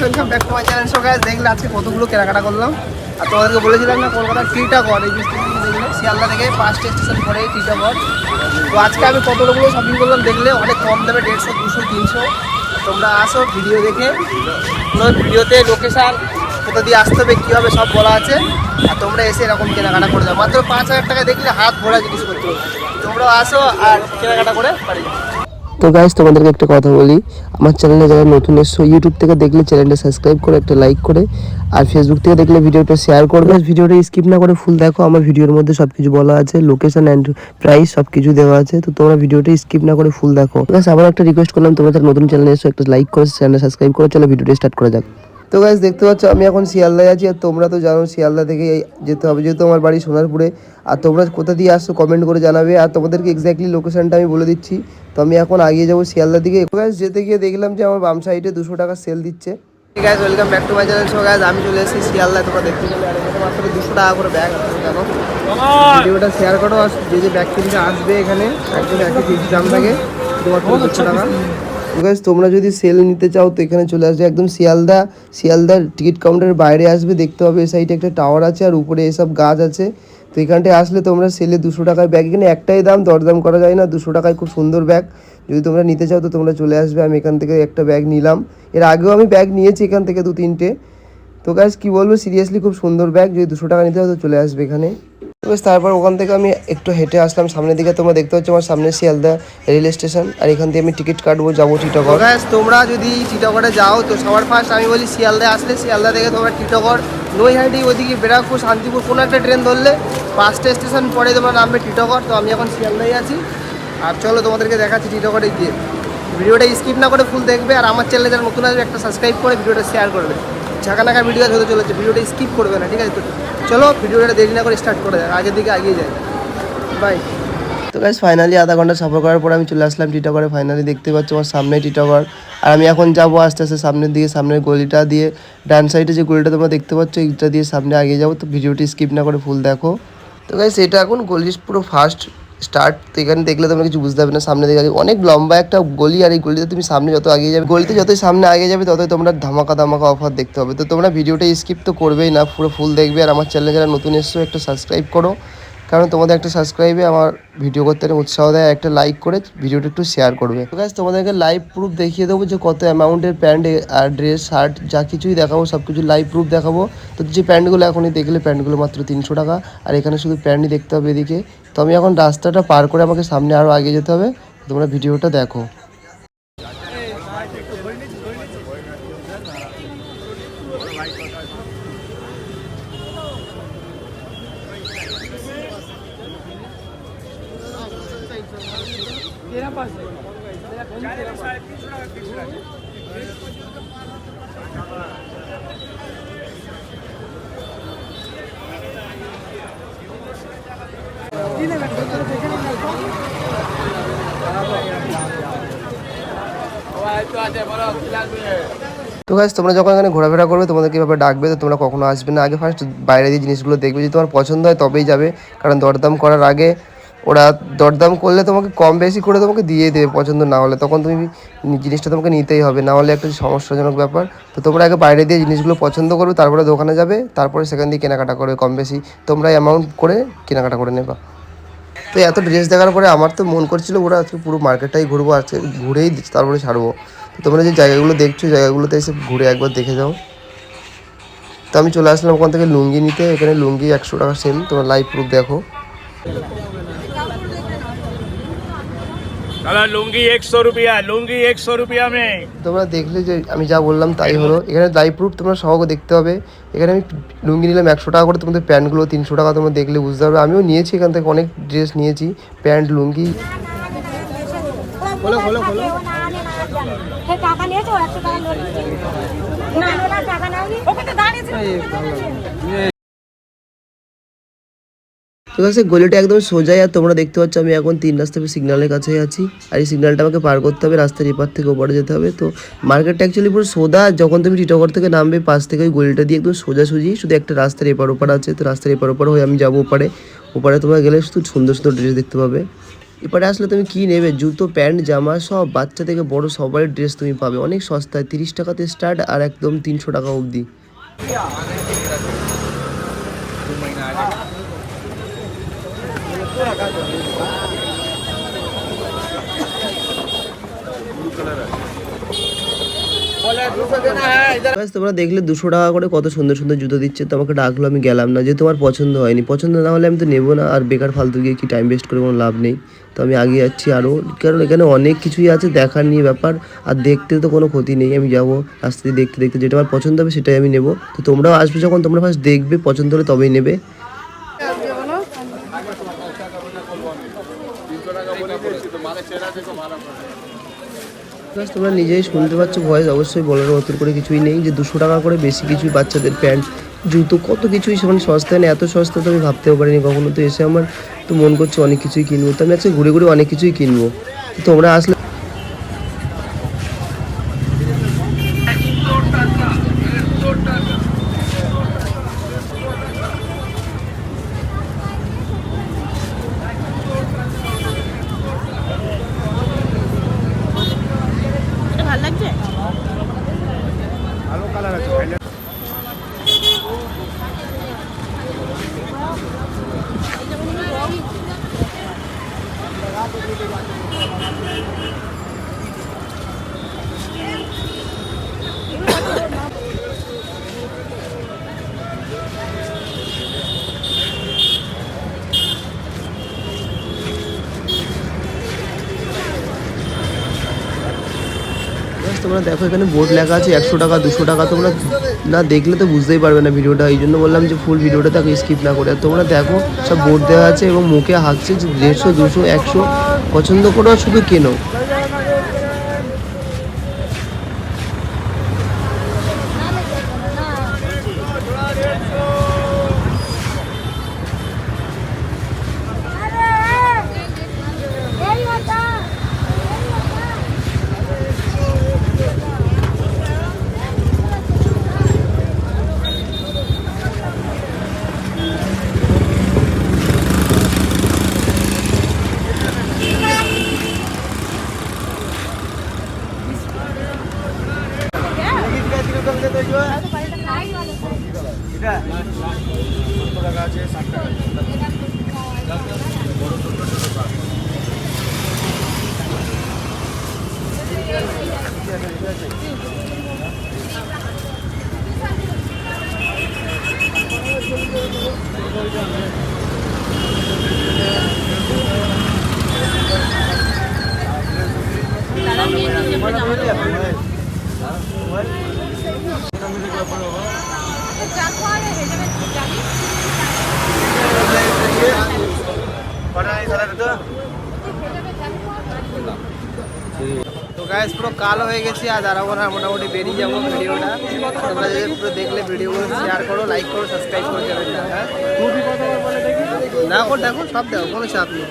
Guys আজকে কতগুলো কেনাকাটা করলাম? আর তোমাদেরকে বলেছিলাম না, কলকাতার টিটাগড় এই বৃষ্টি দেখলে, শিয়ালদা থেকে পাঁচটা স্টেশন পরে টিটাগড় তো আজকে আমি কতগুলো শপিং করলাম দেখলে, অনেক কম দামে দেড়শো, দুশো, তিনশো। তোমরা আসো ভিডিও দেখে। ভিডিওতে লোকেশান কোথা দিয়ে আসতে হবে, কী সব বলা আছে। আর তোমরা এসে এরকম কেনাকাটা করে যাও। মাত্র পাঁচ হাজার টাকা দেখলে হাত ভরা জিনিসপত্র। তোমরাও আসো আর কেনাকাটা করে বাড়ি। তো গাইজ তোমাদেরকে একটা কথা বলি, আমার চ্যানেলে যারা নতুন এসছো ইউটিউব থেকে দেখলে চ্যানেলটা সাবস্ক্রাইব করে একটা লাইক করে, আর ফেসবুক থেকে দেখলে ভিডিওটা শেয়ার করবে। ভিডিওটা স্কিপ না করে ফুল দেখো, আমার ভিডিওর মধ্যে সব কিছু বলা আছে লোকেশন অ্যান্ড প্রাইস সব কিছু দেওয়া আছে, তো তোমরা ভিডিওটা স্কিপ না করে ফুল দেখো। গাছ আবার একটা রিকোয়েস্ট করলাম, তোমরা নতুন চ্যানেলে এসো একটা লাইক করে চ্যানেলটা সাবস্ক্রাইব করে চলো ভিডিওটা স্টার্ট করে যাক। তো গাইজ দেখতে পাচ্ছ, আমি এখন শিয়ালদায় আছি আর তোমরা তো জানো শিয়ালদা থেকে যেতে হবে। যেহেতু আমার বাড়ি সোনারপুরে, আর তোমরা কোথা দিয়ে আসছো কমেন্ট করে জানাবে। আর তোমাদেরকে এক্স্যাক্টলি লোকেশনটা আমি বলে দিচ্ছি। তো আমি এখন আগিয়ে যাব শিয়ালদার দিকে। গাইজ যেতে গিয়ে দেখলাম যে আমার বাম সাইডে দুশো টাকা সেল দিচ্ছে। ঠিক আছে আমি চলে এসেছি শিয়ালদায়। তোমরা দেখতে পেলে, আর মাত্র দুশো টাকা করে ব্যাগ শেয়ার করো যে আসবে এখানে, একদম ফিক্স দাম থাকে। তোমার দুশো টাকা। গাইজ তোমরা যদি সেল নিতে চাও, তো এখানে চলে আসবে একদম শিয়ালদা। শিয়ালদার টিকিট কাউন্টারের বাইরে আসবে, দেখতে হবে এই সাইডে একটা টাওয়ার আছে আর উপরে এসব গাছ আছে। তো এখানটায় আসলে তোমরা সেলে দুশো টাকায় ব্যাগ এখানে একটাই দাম, দরদাম করা যায় না, দুশো টাকায় খুব সুন্দর ব্যাগ যদি তোমরা নিতে চাও, তো তোমরা চলে আসবে। আমি এখান থেকে একটা ব্যাগ নিলাম। এর আগেও আমি ব্যাগ নিয়েছি এখান থেকে দু তিনটে তো গাইজ কি বলব? সিরিয়াসলি খুব সুন্দর ব্যাগ যদি দুশো টাকা নিতে হয় তো চলে আসবে এখানে। বেশ তারপর ওখান থেকে আমি একটু হেঁটে আসলাম। সামনের দিকে তোমরা দেখতে পাচ্ছ আমার সামনে শিয়ালদা রেল স্টেশন। আর এখান থেকে আমি টিকিট কাটবো, যাব টিটাগড়। তোমরা যদি টিটাগড়ে যাও, তো সবার ফার্স্ট আমি বলি শিয়ালদায় আসলে শিয়ালদা থেকে তোমরা টিটাগড়, নৈহাটি ওইদিকে ব্যারাকপুর, শান্তিপুর, কোনো একটা ট্রেন ধরলে পাঁচটা স্টেশন পরে তোমরা নামবে টিটাগড়। তো আমি এখন শিয়ালদায় আছি। আর চলো তোমাদেরকে দেখাচ্ছি টিটাগড়ে গিয়ে। ভিডিওটা স্কিপ না করে ফুল দেখবে। আর আমার চ্যানেলে যারা নতুন আসবে, একটা সাবস্ক্রাইব করে ভিডিওটা শেয়ার করবে। ঝাঁকানাকা ভিডিও হতে চলেছে। ভিডিওটা স্কিপ করবে না, ঠিক আছে তো? চলো ভিডিওটা দেরি না করে স্টার্ট করে দেয় আগের দিকে এগিয়ে যায় বাই তো গাইজ ফাইনালি আধা ঘণ্টা সফর করার পর আমি চলে আসলাম টিটাগড়ে ফাইনালি দেখতে পাচ্ছ আমার সামনে টিটাগড় আর আমি এখন যাব আস্তে আস্তে সামনের দিকে, সামনের গলিটা দিয়ে। ডান সাইডে যে গলিটা তোমরা দেখতে পাচ্ছ, এইটা দিয়ে সামনে আগে যাব। তো ভিডিওটি স্কিপ না করে ফুল দেখো। তো গাইজ এটা এখন গলির পুরো ফার্স্ট স্টার্ট এখানে দেখলে তোমরা কিছু বুঝতে পারবে না, সামনে দিকে অনেক লম্বা একটা গলি আর এই গলিতে তুমি সামনে যত এগিয়ে যাবে, গলিতে যতই সামনে আগে যাবে, ততই তোমরা ধামাকা ধামাকা অফার দেখতে হবে। তো তোমরা ভিডিওটা স্কিপ তো করবেই না, পুরো ফুল দেখবে। আর আমার চ্যানেল যারা নতুন এসছো, একটা সাবস্ক্রাইব করো। কারণ তোমাদের একটা সাবস্ক্রাইবে আমার ভিডিও করতে উৎসাহ দেয়, একটা লাইক করে ভিডিওটা একটু শেয়ার করবে। তো গাছ তোমাদেরকে লাইভ প্রুফ দেখিয়ে দেবো যে কত অ্যামাউন্টের প্যান্ট আর ড্রেস শার্ট যা কিছুই দেখাবো, সব কিছু লাইভ প্রুফ দেখাবো। তো যে প্যান্টগুলো এখনই দেখলে প্যান্টগুলো মাত্র তিনশো টাকা। আর এখানে শুধু প্যান্টই দেখতে হবে এদিকে। তো আমি এখন রাস্তাটা পার করে আমাকে সামনে আরও আগে যেতে হবে। তোমরা ভিডিওটা দেখো। তো গাইজ তোমরা যখন এখানে ঘোরাফেরা করবে, তোমাদেরকে এভাবে ডাকবে, তো তোমরা কখনো আসবে না। আগে ফার্স্ট বাইরে দিয়ে জিনিসগুলো দেখবে, যদি তোমার পছন্দ হয়, তবেই যাবে। কারণ দরদাম করার আগে ওরা দরদাম করলে তোমাকে কম বেশি করে তোমাকে দিয়ে দেবে পছন্দ না হলে। তখন তুমি জিনিসটা তোমাকে নিতেই হবে, না হলে একটা সমস্যাজনক ব্যাপার। তো তোমরা আগে বাইরে দিয়ে জিনিসগুলো পছন্দ করবে, তারপরে দোকানে যাবে, তারপরে সেখান দিয়ে কেনাকাটা করবে কম বেশি। তোমরা অ্যামাউন্ট করে কেনাকাটা করে নেবা। তো এত ড্রেস দেখার পরে আমার তো মন করছিল ওরা আজকে পুরো মার্কেটটাই ঘুরবো, আজকে ঘুরেই তারপরে ছাড়বো। তোমরা যে জায়গাগুলো দেখছ, জায়গাগুলোতে এসে ঘুরে একবার দেখে যাও। তো আমি চলে আসলাম ওখান থেকে লুঙ্গি নিতে, এখানে লুঙ্গি একশো টাকা সেল তোমরা লাইভ প্রুফ দেখো। দাদা লুঙ্গি একশো রুপিয়া লুঙ্গি একশো রুপিয়া তোমরা দেখলে যে আমি যা বললাম তাই হলো। এখানে লাইভ প্রুফ তোমরা সহ দেখতে হবে। এখানে আমি লুঙ্গি নিলাম একশো টাকা করে তোমাদের প্যান্টগুলো তিনশো টাকা তোমরা দেখলে বুঝতে পারবে। আমিও নিয়েছি এখান থেকে অনেক ড্রেস নিয়েছি প্যান্ট লুঙ্গি। কাছে গলিটা একদম সোজাই আর তোমরা দেখতে পাচ্ছ আমি এখন তিন রাস্তা সিগন্যালের কাছে আছি। আর এই সিগন্যালটা আমাকে পার করতে হবে, রাস্তার এপার থেকে ওপারে যেতে হবে। তো মার্কেটটা অ্যাকচুয়ালি পুরো সোজা, যখন তুমি টিটাগড় থেকে নামবে, পাশ থেকে ওই গলিটা দিয়ে একদম সোজাসুজি, শুধু একটা রাস্তার এপার ওপার আছে। তো রাস্তার এপার ওপার হয়ে আমি যাব ওপারে। ওপারে তোমরা গেলে শুধু সুন্দর সুন্দর ড্রেস দেখতে পাবে। এবারে আসলে তুমি কী নেবে? জুতো, প্যান্ট, জামা সব, বাচ্চা থেকে বড় সবারই ড্রেস তুমি পাবে। অনেক সস্তায়, তিরিশ টাকাতে স্টার্ট আর একদম তিনশো টাকা অবধি। তোমরা দেখলে দুশো টাকা করে কত সুন্দর সুন্দর জুতো দিচ্ছে, তো আমাকে ডাকলো, আমি গেলাম না, যে তোমার পছন্দ হয়নি। পছন্দ না হলে আমি তো নেব না, আর বেকার ফালতু গিয়ে কি টাইম ওয়েস্ট করে কোনো লাভ নেই। তো আমি আগে যাচ্ছি আরও কারণ এখানে অনেক কিছুই আছে, দেখার নিয়ে ব্যাপার, আর দেখতে তো কোনো ক্ষতি নেই, আমি যাব আস্তে দেখতে দেখতে, যেটা আমার পছন্দ হবে সেটাই আমি নেব। তো তোমরাও আসবে যখন, তোমরা ফার্স্ট দেখবে, পছন্দ হলে তবেই নেবে। Guys, তোমরা নিজেই শুনতে পাচ্ছ ভয়েস অবশ্যই বলার মতন করে কিছুই নেই। যে দুশো টাকা করে বেশি কিছুই বাচ্চাদের প্যান্ট জুতো কত কিছুই সেখানে সস্তা নেই এত সস্তা তো আমি ভাবতেও পারিনি কখনো। তো এসে আমার তো মন করছে অনেক কিছুই কিনবো। তো আমি আজকে ঘুরে ঘুরে অনেক কিছুই কিনবো। তোমরা আসলে para la তোমরা দেখো, এখানে বোর্ড লেখা আছে একশো টাকা, দুশো টাকা। তোমরা না দেখলে তো বুঝতেই পারবে না ভিডিওটা, এই জন্য বললাম যে ফুল ভিডিওটা তাকে স্কিপ না করে। তোমরা দেখো, সব বোর্ড দেওয়া আছে এবং মুখে হাঁকছে যে দেড়শো, দুশো, একশো, পছন্দ করো শুধু কেনো। তো গাইস পুরো কালো হয়ে গেছি আর দাঁড়াবো না মোটামুটি বেরিয়ে যাব ভিডিওটা তোমরা যদি পুরো দেখলে ভিডিওগুলো শেয়ার করো লাইক করো সাবস্ক্রাইব করো চ্যানেলটা হ্যাঁ দেখো দেখো সব দেখো কোনো চাপ নেই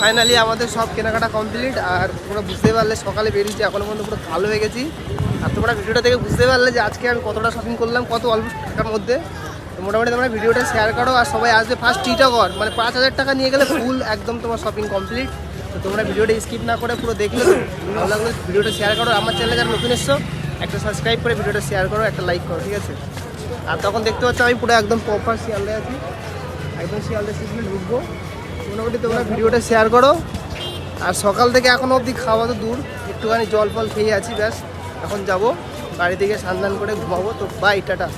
ফাইনালি আমাদের সব কেনাকাটা কমপ্লিট আর তোমরা বুঝতে পারলে সকালে বেরিয়েছি, এখনও পর্যন্ত পুরো ভালো হয়ে গেছি। আর তোমরা ভিডিওটা দেখে বুঝতে পারলে যে আজকে আমি কতটা শপিং করলাম, কত অল্প টাকার মধ্যে। মোটামুটি তোমরা ভিডিওটা শেয়ার করো আর সবাই আসবে ফার্স্ট টিটাগর মানে পাঁচ হাজার টাকা নিয়ে গেলে ফুল একদম তোমার শপিং কমপ্লিট তো তোমরা ভিডিওটা স্কিপ না করে পুরো দেখলে ভালো লাগলে ভিডিওটা শেয়ার করো। আমার চ্যানেলে যারা নতুন এসছো, একটা সাবস্ক্রাইব করে ভিডিওটা শেয়ার করো, একটা লাইক করো, ঠিক আছে? আর তখন দেখতে পাচ্ছ আমি পুরো একদম প্রপার শিয়ালদায় আছি। একদম শিয়ালদা স্টেশনে ঢুকবো। মোটামুটি তোমরা ভিডিওটা শেয়ার করো। আর সকাল থেকে এখনও অবধি খাওয়া তো দূর, একটুখানি জল ফল খেয়ে আছি, ব্যাস। এখন যাব বাড়ি থেকে স্নান করে ঘুমাবো। তো বাই টাটা।